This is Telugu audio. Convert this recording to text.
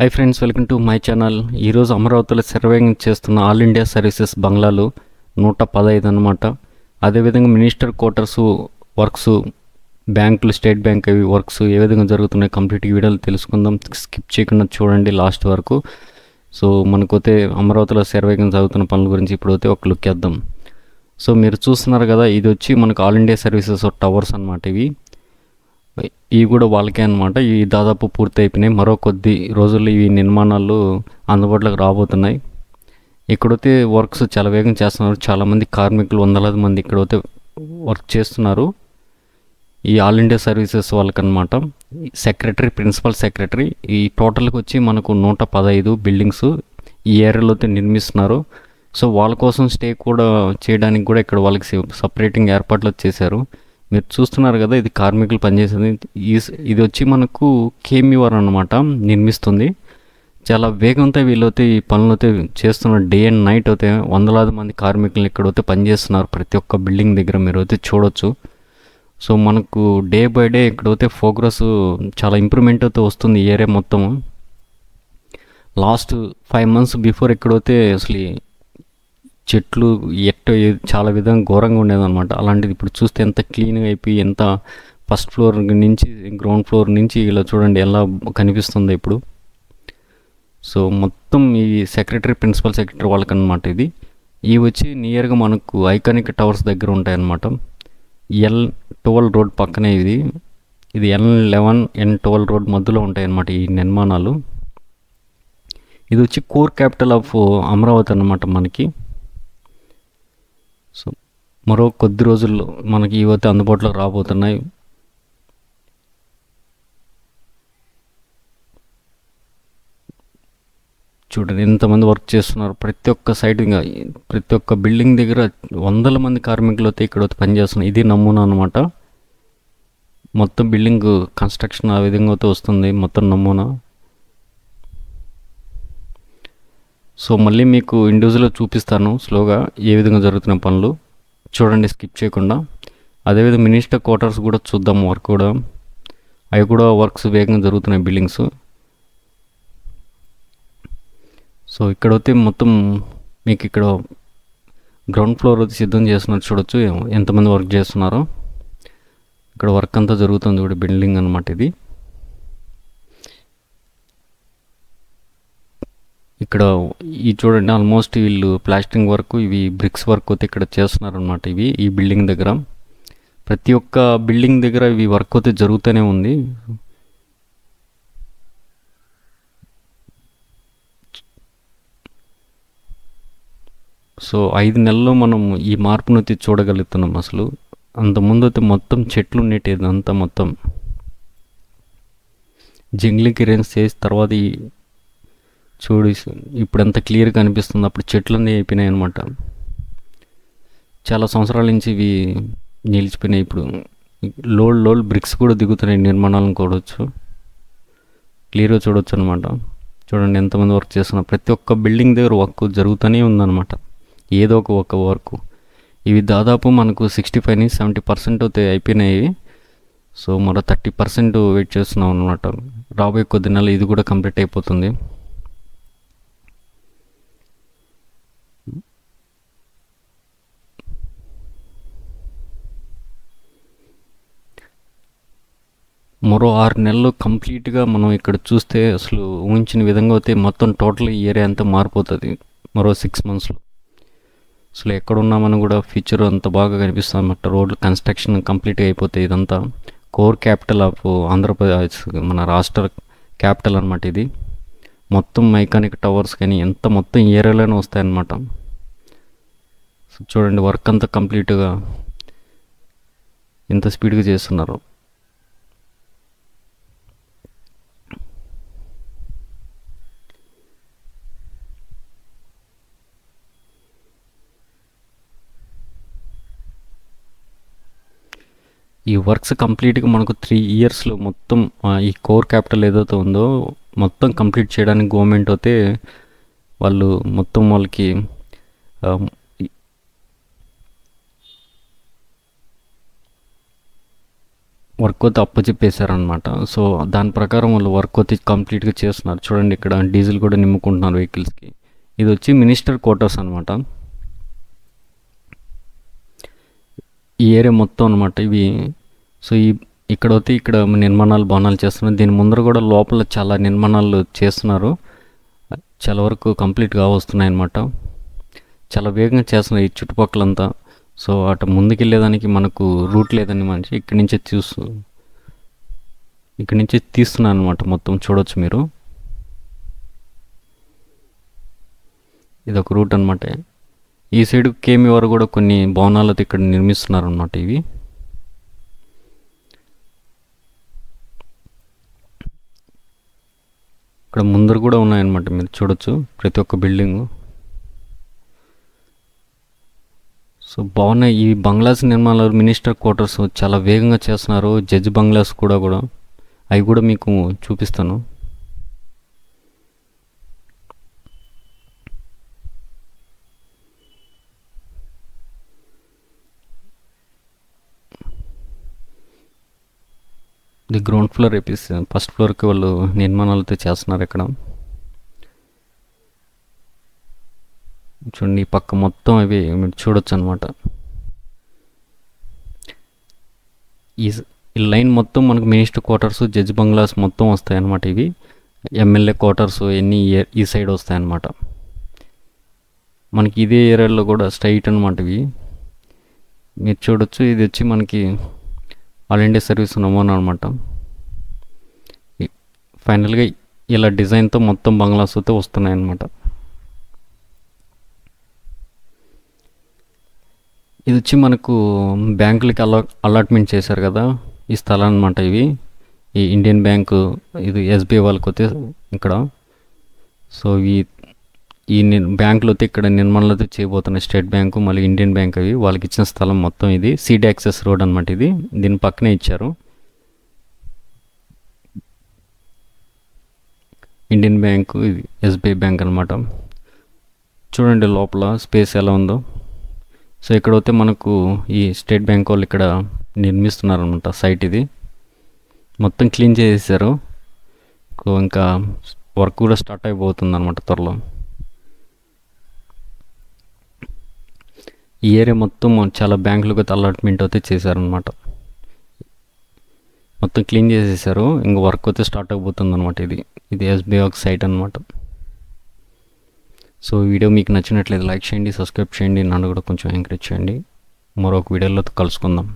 Hi friends welcome to my channel ఈరోజు అమరావతిలో సర్వేయింగ్ చేస్తున్న ఆల్ ఇండియా సర్వీసెస్ బంగ్లాలు నూట పదహైదు అనమాట అదేవిధంగా మినిస్టర్ క్వార్టర్స్ వర్క్స్ బ్యాంకులు స్టేట్ బ్యాంక్ అవి వర్క్స్ ఏ విధంగా జరుగుతున్నాయి కంప్లీట్ వీడియోలు తెలుసుకుందాం. స్కిప్ చేయకుండా చూడండి లాస్ట్ వరకు. సో మనకైతే అమరావతిలో సర్వేయింగ్ జరుగుతున్న పనుల గురించి ఇప్పుడైతే ఒక లుక్ వేద్దాం. సో మీరు చూస్తున్నారు కదా ఇది వచ్చి మనకు ఆల్ ఇండియా సర్వీసెస్ టవర్స్ అనమాట ఇవి. ఇవి కూడా వాళ్ళకే అనమాట ఇవి దాదాపు పూర్తి అయిపోయినాయి. మరో కొద్ది రోజుల్లో ఇవి నిర్మాణాలు అందుబాటులోకి రాబోతున్నాయి. ఇక్కడైతే వర్క్స్ చాలా వేగం చేస్తున్నారు. చాలామంది కార్మికులు వందలాది మంది ఇక్కడైతే వర్క్ చేస్తున్నారు. ఈ ఆల్ ఇండియా సర్వీసెస్ వాళ్ళకనమాట సెక్రటరీ ప్రిన్సిపల్ సెక్రటరీ ఈ టోటల్కి వచ్చి మనకు నూట పదహైదు బిల్డింగ్స్ ఈ ఏరియాలో నిర్మిస్తున్నారు. సో వాళ్ళ కోసం స్టే కూడా చేయడానికి కూడా ఇక్కడ వాళ్ళకి సపరేటింగ్ ఏర్పాట్లు చేశారు. మీరు చూస్తున్నారు కదా ఇది కార్మికులు పనిచేసేది. ఈ- ఇది వచ్చి మనకు కేమివర్ అనమాట నిర్మిస్తుంది. చాలా వేగంతో వీళ్ళైతే ఈ పనులు అయితే చేస్తున్నారు డే అండ్ నైట్ అయితే వందలాది మంది కార్మికులు ఇక్కడైతే పనిచేస్తున్నారు. ప్రతి ఒక్క బిల్డింగ్ దగ్గర మీరు అయితే చూడొచ్చు. సో మనకు డే బై డే ఇక్కడైతే ఫోగ్రస్ చాలా ఇంప్రూవ్మెంట్ అయితే వస్తుంది ఈ ఏరియా మొత్తం లాస్ట్ ఫైవ్ మంత్స్ బిఫోర్ ఇక్కడైతే అసలు చెట్లు ఎట్ట చాలా విధంగా ఘోరంగా ఉండేదన్నమాట. అలాంటిది ఇప్పుడు చూస్తే ఎంత క్లీన్గా అయిపోయి ఎంత ఫస్ట్ ఫ్లోర్ నుంచి గ్రౌండ్ ఫ్లోర్ నుంచి ఇలా చూడండి ఎలా కనిపిస్తుంది ఇప్పుడు. సో మొత్తం ఈ సెక్రటరీ ప్రిన్సిపల్ సెక్రటరీ వాళ్ళకన్నమాట ఇది. ఇవి వచ్చి నియర్గా మనకు ఐకానిక్ టవర్స్ దగ్గర ఉంటాయన్నమాట. ఎల్ ట్వెల్వ్ రోడ్ పక్కనే ఇది. ఇది L eleven N twelve road మధ్యలో ఉంటాయన్నమాట ఈ నిర్మాణాలు. ఇది వచ్చి కోర్ క్యాపిటల్ ఆఫ్ అమరావతి అన్నమాట మనకి. మరో కొద్ది రోజుల్లో మనకి యువత అందుబాటులోకి రాబోతున్నాయి. చూడండి ఎంతమంది వర్క్ చేస్తున్నారు. ప్రతి ఒక్క సైడ్ ఇంకా ప్రతి ఒక్క బిల్డింగ్ దగ్గర వందల మంది కార్మికులు అయితే ఇక్కడ వచ్చి పనిచేస్తున్నారు. ఇది నమూనా అనమాట మొత్తం బిల్డింగ్ కన్స్ట్రక్షన్ ఆ విధంగా అయితే వస్తుంది. మొత్తం నమూనా. సో మళ్ళీ మీకు ఇండివిజువల్గా చూపిస్తాను స్లోగా ఏ విధంగా జరుగుతున్న పనులు. చూడండి స్కిప్ చేయకుండా. అదేవిధంగా మినిస్టర్ క్వార్టర్స్ కూడా చూద్దాం వర్క్ కూడా. అవి కూడా వర్క్స్ వేగంగా జరుగుతున్నాయి బిల్డింగ్స్ సో ఇక్కడైతే మొత్తం మీకు ఇక్కడ గ్రౌండ్ ఫ్లోర్ అయితే సిద్ధం చేస్తున్నారు చూడొచ్చు ఎంతమంది వర్క్ చేస్తున్నారో. ఇక్కడ వర్క్ అంతా జరుగుతుంది కూడా బిల్డింగ్ అనమాట ఇది. ఇక్కడ ఈ చూడండి ఆల్మోస్ట్ వీళ్ళు ప్లాస్టింగ్ వర్క్ ఇవి బ్రిక్స్ వర్క్ అయితే ఇక్కడ చేస్తున్నారనమాట ఇవి ఈ బిల్డింగ్ దగ్గర. ప్రతి ఒక్క బిల్డింగ్ దగ్గర ఇవి వర్క్ అయితే జరుగుతూనే ఉంది. సో ఐదు నెలల్లో మనం ఈ మార్పును అయితే చూడగలుగుతున్నాం అసలు. అంత ముందు అయితే మొత్తం చెట్లు ఉండేటిది అంతా మొత్తం. జంగ్లీ కిరెన్స్ చేసి తర్వాత ఈ చూడు ఇప్పుడు ఎంత క్లియర్గా కనిపిస్తుంది. అప్పుడు చెట్లన్నీ అయిపోయినాయి అనమాట చాలా సంవత్సరాల నుంచి ఇవి నిలిచిపోయినాయి. ఇప్పుడు లోడ్ లోడ్ బ్రిక్స్ కూడా దిగుతున్నాయి నిర్మాణాలను చూడవచ్చు క్లియర్గా చూడవచ్చు అనమాట చూడండి ఎంతమంది వర్క్ చేస్తున్నారు. ప్రతి ఒక్క బిల్డింగ్ దగ్గర వర్క్ జరుగుతూనే ఉందన్నమాట. ఏదో ఒక ఒక వర్క్. ఇవి దాదాపు మనకు సిక్స్టీ ఫైవ్ నుంచి సెవెంటీ పర్సెంట్ అయితే అయిపోయినాయి. సో మరో థర్టీ పర్సెంట్ వెయిట్ చేస్తున్నాం అనమాట రాబోయే కొద్ది నెలలు ఇది కూడా కంప్లీట్ అయిపోతుంది. మరో ఆరు నెలలు కంప్లీట్గా మనం ఇక్కడ చూస్తే అసలు ఊహించిన విధంగా అయితే మొత్తం టోటల్ ఏరియా అంతా మారిపోతుంది మరో సిక్స్ మంత్స్లో. అసలు ఎక్కడున్నామని కూడా ఫ్యూచర్ అంత బాగా కనిపిస్తుంది అన్నమాట. రోడ్లు కన్స్ట్రక్షన్ కంప్లీట్గా అయిపోతాయి ఇదంతా. కోర్ క్యాపిటల్ ఆఫ్ ఆంధ్రప్రదేశ్ మన రాష్ట్ర క్యాపిటల్ అనమాట ఇది. మొత్తం ఐకానిక్ టవర్స్ కానీ ఎంత మొత్తం ఏరియాలోనే వస్తాయన్నమాట. చూడండి వర్క్ అంతా కంప్లీట్గా ఎంత స్పీడ్గా చేస్తున్నారు. ఈ వర్క్స్ కంప్లీట్గా మనకు త్రీ ఇయర్స్లో మొత్తం ఈ కోర్ క్యాపిటల్ ఏదైతే ఉందో మొత్తం కంప్లీట్ చేయడానికి గవర్నమెంట్ అయితే వాళ్ళు మొత్తం వాళ్ళకి వర్క్ అయితే అప్పచెప్పేశారనమాట సో దాని ప్రకారం వాళ్ళు వర్క్ అయితే కంప్లీట్గా చేస్తున్నారు. చూడండి ఇక్కడ డీజిల్ కూడా నిమ్ముకుంటున్నారు వెహికల్స్కి. ఇది వచ్చి మినిస్టర్ క్వార్టర్స్ అనమాట ఈ ఏరియా మొత్తం అనమాట ఇవి. సో ఈ ఇక్కడ అయితే ఇక్కడ నిర్మాణాలు భవనాలు చేస్తున్నారు. దీని ముందర కూడా లోపల చాలా నిర్మాణాలు చేస్తున్నారు. చాలా వరకు కంప్లీట్గా వస్తున్నాయి అనమాట చాలా వేగంగా చేస్తున్నారు ఈ చుట్టుపక్కలంతా. సో అటు ముందుకెళ్ళేదానికి మనకు రూట్ లేదని మంచి ఇక్కడి నుంచే చూస్తూ ఇక్కడి నుంచి తీస్తున్నాను అనమాట మొత్తం చూడవచ్చు మీరు. ఇది ఒక రూట్ అనమాట ఈ సైడ్ కేమి వారు కూడా కొన్ని భవనాలతో ఇక్కడ నిర్మిస్తున్నారు అన్నమాట ఇవి. ఇక్కడ ముందర కూడా ఉన్నాయన్నమాట మీరు చూడొచ్చు ప్రతి ఒక్క బిల్డింగు. సో బాగున్నాయి. ఈ బంగ్లాస్ నిర్మాణాలు మినిస్టర్ క్వార్టర్స్ చాలా వేగంగా చేస్తున్నారు. జడ్జి బంగ్లాస్ కూడా కూడా. అవి కూడా మీకు చూపిస్తాను. ఇది గ్రౌండ్ ఫ్లోర్ వేపిస్తుంది ఫస్ట్ ఫ్లోర్కి వాళ్ళు నిర్మాణాలతో చేస్తున్నారు ఇక్కడ. చూడండి ఈ పక్క మొత్తం అవి మీరు చూడొచ్చు అనమాట ఈ ఈ లైన్ మొత్తం మనకు మినిస్టర్ క్వార్టర్స్ జడ్జ్ బంగ్లాస్ మొత్తం వస్తాయి అన్నమాట ఇవి. ఎమ్మెల్యే క్వార్టర్స్ ఎన్ని ఈ- ఈ సైడ్ వస్తాయి అన్నమాట మనకి ఇదే ఏరియాలో కూడా స్ట్రైట్ అనమాట ఇవి. మీరు చూడొచ్చు ఇది వచ్చి మనకి ఆల్ ఇండియా సర్వీస్ నమోనా అనమాట ఫైనల్గా ఇలా డిజైన్తో మొత్తం బంగ్లాస్ అయితే వస్తున్నాయన్నమాట. ఇది వచ్చి మనకు బ్యాంకులకి అలా అలాట్మెంట్ చేశారు కదా ఈ స్థలం అనమాట ఇవి. ఈ ఇండియన్ బ్యాంకు ఇది ఎస్బీఐ వాళ్ళకి వస్తే ఇక్కడ. సో ఈ ఈ బ్యాంకులు అయితే ఇక్కడ నిర్మాణాలు అయితే చేయబోతున్నాయి స్టేట్ బ్యాంకు మళ్ళీ ఇండియన్ బ్యాంక్ అవి. వాళ్ళకి ఇచ్చిన స్థలం మొత్తం ఇది. సీడ్ యాక్సెస్ రోడ్ అనమాట ఇది. దీని పక్కనే ఇచ్చారు. ఇండియన్ బ్యాంకు ఇది. ఎస్బీఐ బ్యాంక్ అనమాట చూడండి లోపల స్పేస్ ఎలా ఉందో. సో ఇక్కడైతే మనకు ఈ స్టేట్ బ్యాంక్ వాళ్ళు ఇక్కడ నిర్మిస్తున్నారు అనమాట సైట్ ఇది. మొత్తం క్లీన్ చేసేసారు ఇంకా వర్క్ కూడా స్టార్ట్ అయిపోతుంది అనమాట త్వరలో. ఈ ఏరియా మొత్తం చాలా బ్యాంకులకు అయితే అలాట్మెంట్ అయితే చేశారనమాట మొత్తం క్లీన్ చేసేసారు. ఇంకా వర్క్ అయితే స్టార్ట్ అయిపోతుంది అనమాట ఇది. ఇది ఎస్బీఐ ఒక సైట్ అనమాట సో వీడియో మీకు నచ్చినట్లయితే లైక్ చేయండి సబ్స్క్రైబ్ చేయండి నన్ను కూడా కొంచెం ఎంకరేజ్ చేయండి. మరొక వీడియోలో కలుసుకుందాం.